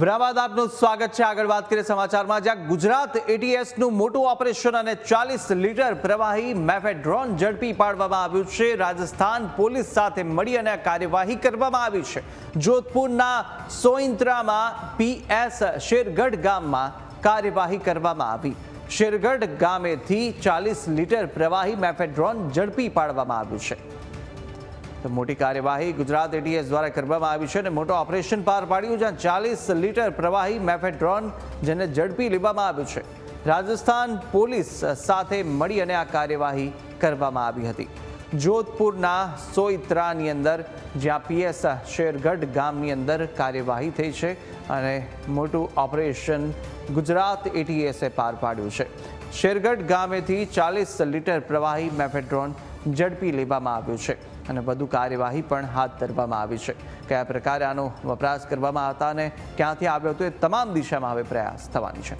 વિરાબાદ આપનું સ્વાગત છે. આગળ વાત કરીએ સમાચારમાં. જ્યાં ગુજરાત એટીએસનું મોટું ઓપરેશન અને ચાલીસ લીટર પ્રવાહી મેફેડ્રોન ઝડપી પાડવામાં આવ્યું છે. રાજસ્થાન પોલીસ સાથે મળી અને કાર્યવાહી કરવામાં આવી છે. જોધપુરના સોઇન્ત્રામાં પીએસ શેરગઢ ગામમાં કાર્યવાહી કરવામાં આવી. શેરગઢ ગામેથી ચાલીસ લીટર પ્રવાહી મેફેડ્રોન ઝડપી પાડવામાં આવ્યું છે. તો મોટી કાર્યવાહી ગુજરાત એટીએસ દ્વારા કરવામાં આવી છે અને મોટો ઓપરેશન પાર પાડ્યું, જ્યાં ચાલીસ લીટર પ્રવાહી મેફેડ્રોન જેને ઝડપી લેવામાં આવ્યું છે. રાજસ્થાન પોલીસ સાથે મળી અને આ કાર્યવાહી કરવામાં આવી હતી. જોધપુરના સોઈત્રાની અંદર, જ્યાં પીએસ શેરગઢ ગામની અંદર કાર્યવાહી થઈ છે અને મોટું ઓપરેશન ગુજરાત એટીએસે પાર પાડ્યું છે. શેરગઢ ગામેથી ચાલીસ લીટર પ્રવાહી મેફેડ્રોન ઝડપી લેવામાં આવ્યું છે અને વધુ કાર્યવાહી પણ હાથ ધરવામાં આવી છે. કયા પ્રકારે આનો વપરાશ કરવામાં હતા અને ક્યાંથી આવ્યો હતો એ તમામ દિશામાં હવે પ્રયાસ થવાની છે.